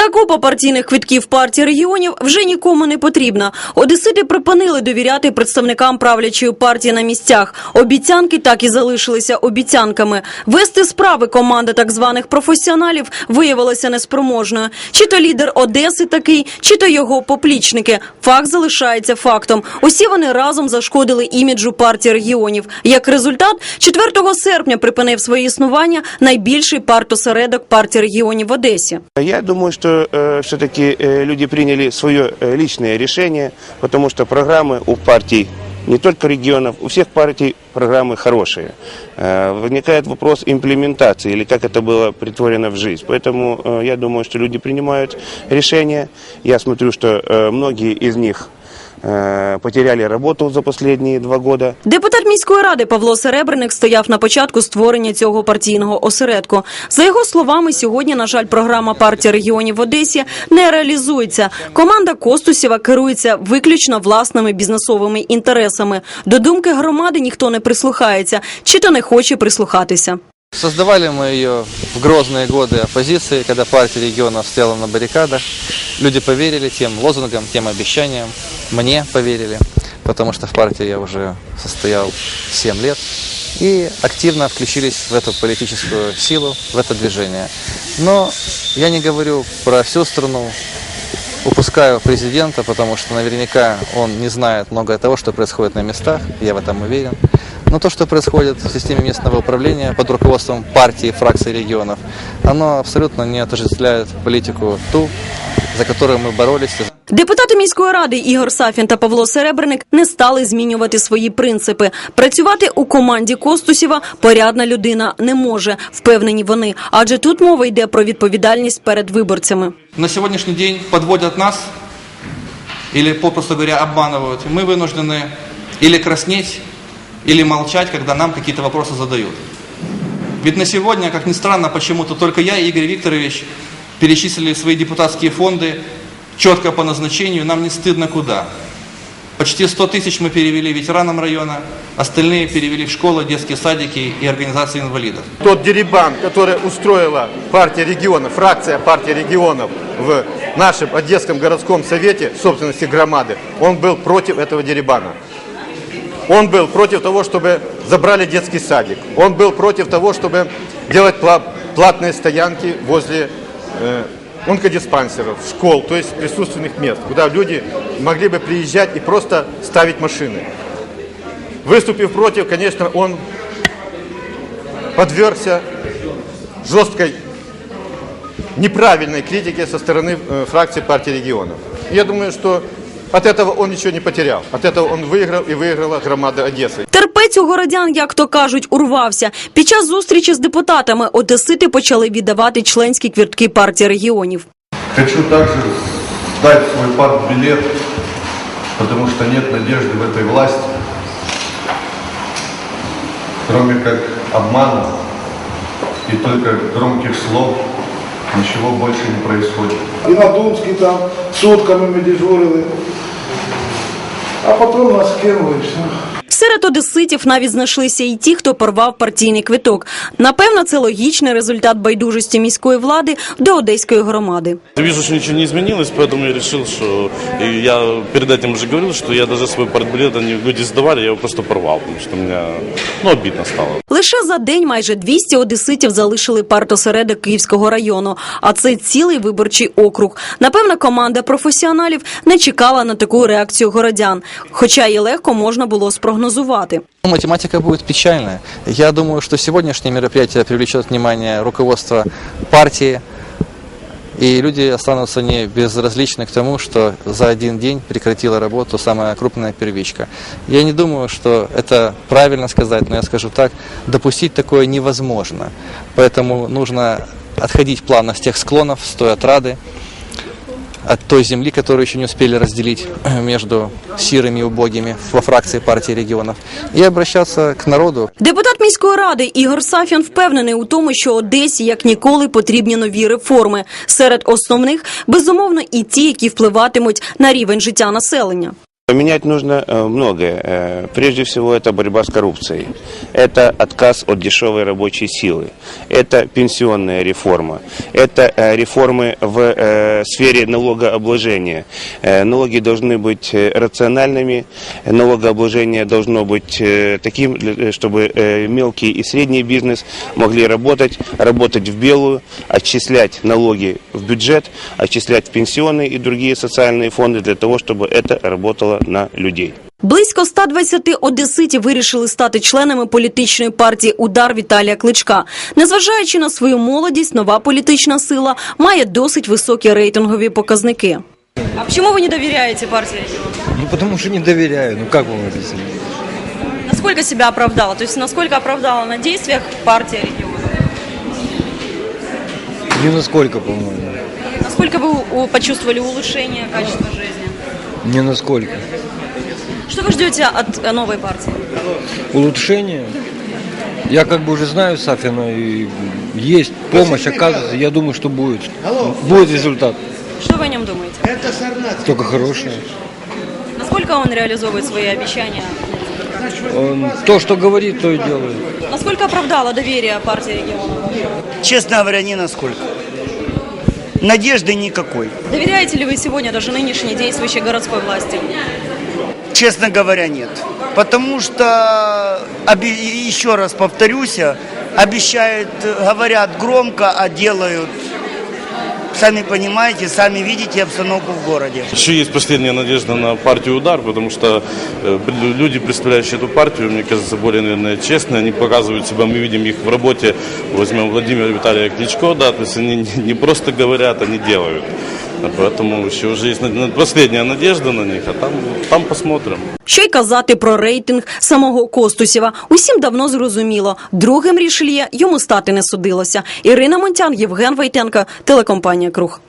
Ця купа партійних квитків партії регіонів вже нікому не потрібна. Одесити припинили довіряти представникам правлячої партії на місцях. Обіцянки так і залишилися обіцянками. Вести справи команда так званих професіоналів виявилася неспроможною. Чи то лідер Одеси такий, чи то його поплічники. Факт залишається фактом. Усі вони разом зашкодили іміджу партії регіонів. Як результат, 4 серпня припинив своє існування найбільший партосередок партії регіонів в Одесі. Я думаю, что э, все-таки э, люди приняли свое э, личное решение, потому что программы у партий не только регионов, у всех партий программы хорошие. Э, возникает вопрос имплементации или как это было притворено в жизнь. Поэтому э, я думаю, что люди принимают решения. Я смотрю, что э, многие из них э, потеряли работу за последние два года. Депутат міської ради Павло Серебряник стояв на початку створення цього партійного осередку. За його словами, сьогодні, на жаль, програма партії регіонів в Одесі не реалізується. Команда Костусєва керується виключно власними бізнесовими інтересами. До думки громади ніхто не прислухається, чи то не хоче прислухатися. Создавали мы ее в грозные годы оппозиции, когда партия регионов стояла на баррикадах. Люди поверили тем лозунгам, тем обещаниям. Мне поверили, потому что в партии я уже состоял 7 лет. И активно включились в эту политическую силу, в это движение. Но я не говорю про всю страну, упускаю президента, потому что наверняка он не знает многое того, что происходит на местах, я в этом уверен. Но то, что происходит в системе местного управления под руководством партии, фракций регионов, оно абсолютно не отождествляет политику ту, за которую мы боролись. Депутати міської ради Ігор Сафін та Павло Серебряник не стали змінювати свої принципи. Працювати у команді Костусєва порядна людина не може, впевнені вони. Адже тут мова йде про відповідальність перед виборцями. На сегодняшний день подводят нас или, попросту говоря, обманывают. Мы вынуждены или краснеть, или молчать, когда нам какие-то вопросы задают. Ведь на сегодня, как ни странно, почему-то только я и Игорь Викторович Перечислили свои депутатские фонды четко по назначению, нам не стыдно куда. Почти 100 тысяч мы перевели ветеранам района, остальные перевели в школы, детские садики и организации инвалидов. Тот дерибан, который устроила партия регионов, фракция партии регионов в нашем Одесском городском совете собственности громады, он был против этого дерибана. Он был против того, чтобы забрали детский садик. Он был против того, чтобы делать пла- платные стоянки возле онкодиспансеров, школ, то есть присутственных мест, куда люди могли бы приезжать и просто ставить машины. Выступив против, конечно, он подвергся жесткой, неправильной критике со стороны э, фракции партии регионов. Я думаю, что от этого он ничего не потерял. От этого он выиграл и выиграла громада Одессы. Терпець у городян, як то кажуть, урвався. Під час зустрічі з депутатами одесити почали віддавати членські квіртки партії регіонів. Хочу также сдать свой партбилет, потому что нет надежды в этой власти, кроме как обмана и только громких слов, ничего больше не происходит. І на Думській там сутками ми дежурили. А потім нас кинули і все. Серед одеситів навіть знайшлися і ті, хто порвав партійний квиток. Напевно, це логічний результат байдужості міської влади до одеської громади. Я что ничего не изменилось, поэтому я что и я перед этим уже говорил, что я даже свой партбилет, они люди сдавали, я его просто порвал, потому что мне ну, обидно стало. Лише за день майже 200 одеситів залишили партосередок Київського району, а це цілий виборчий округ. Напевно, команда професіоналів не чекала на таку реакцію городян, хоча і легко можна було спрогнозувати. Математика будет печальная. Я думаю, что сегодняшнее мероприятие привлечет внимание руководства партии, и люди останутся не безразличны к тому, что за один день прекратила работу самая крупная первичка. Я не думаю, что это правильно сказать, но я скажу так, допустить такое невозможно. Поэтому нужно отходить плавно с тех склонов, с той отрады, от той земли, которую еще не успели разделить между сирыми и убогими во фракции партии регионов, и обращаться к народу, Депутат міської ради Ігор Сафін впевнений у тому, що Одесі як ніколи потрібні нові реформи. Серед основних безумовно і ті, які впливатимуть на рівень життя населення. Поменять нужно э, многое. Э, Прежде всего, это борьба с коррупцией. Это отказ от дешевой рабочей силы. Это пенсионная реформа. Это э, реформы в сфере налогообложения. Налоги должны быть рациональными. Налогообложение должно быть таким, чтобы мелкий и средний бизнес могли работать, работать в белую, отчислять налоги в бюджет, отчислять в пенсионные и другие социальные фонды для того, чтобы это работало на людей. Близько 120 одеситів вирішили стати членами політичної партії «Удар» Віталія Кличка. Незважаючи на свою молодість, нова політична сила має досить високі рейтингові показники. А чому ви не довіряєте партії? Ну, потому что не доверяю. Ну, как вам объяснить? Насколько себя оправдала? То есть насколько оправдала на действиях партия регионов? Не насколько, по-моему. Насколько вы у- почувствовали улучшение качества жизни? Не насколько. Что вы ждете от э, новой партии? Улучшение. Я как бы уже знаю Сафина, и есть помощь, оказывается. Я думаю, что будет. Будет результат. Что вы о нем думаете? Только хорошее. Насколько он реализовывает свои обещания? Он то, что говорит, то и делает. Насколько оправдала доверие партии регионов? Честно говоря, ни насколько. Надежды никакой. Доверяете ли вы сегодня даже нынешней действующей городской власти? Честно говоря, нет. Потому что, оби- еще раз повторюсь, обещают, говорят громко, а делают, сами понимаете, сами видите обстановку в городе. Еще есть последняя надежда на партию «Удар», потому что э, люди, представляющие эту партию, мне кажется, более, наверное, честные. Они показывают себя, мы видим их в работе. Возьмем Владимира Виталия Кличко, да, то есть они не- не просто говорят, они делают. А Поэтому еще уже есть над- над- последняя надежда на них, а там, там посмотрим. Що й казати про рейтинг самого Костусєва. Усім давно зрозуміло. Другим рішельє йому стати не судилося. Ірина Монтян, Євген Войтенко, телекомпанія Круг.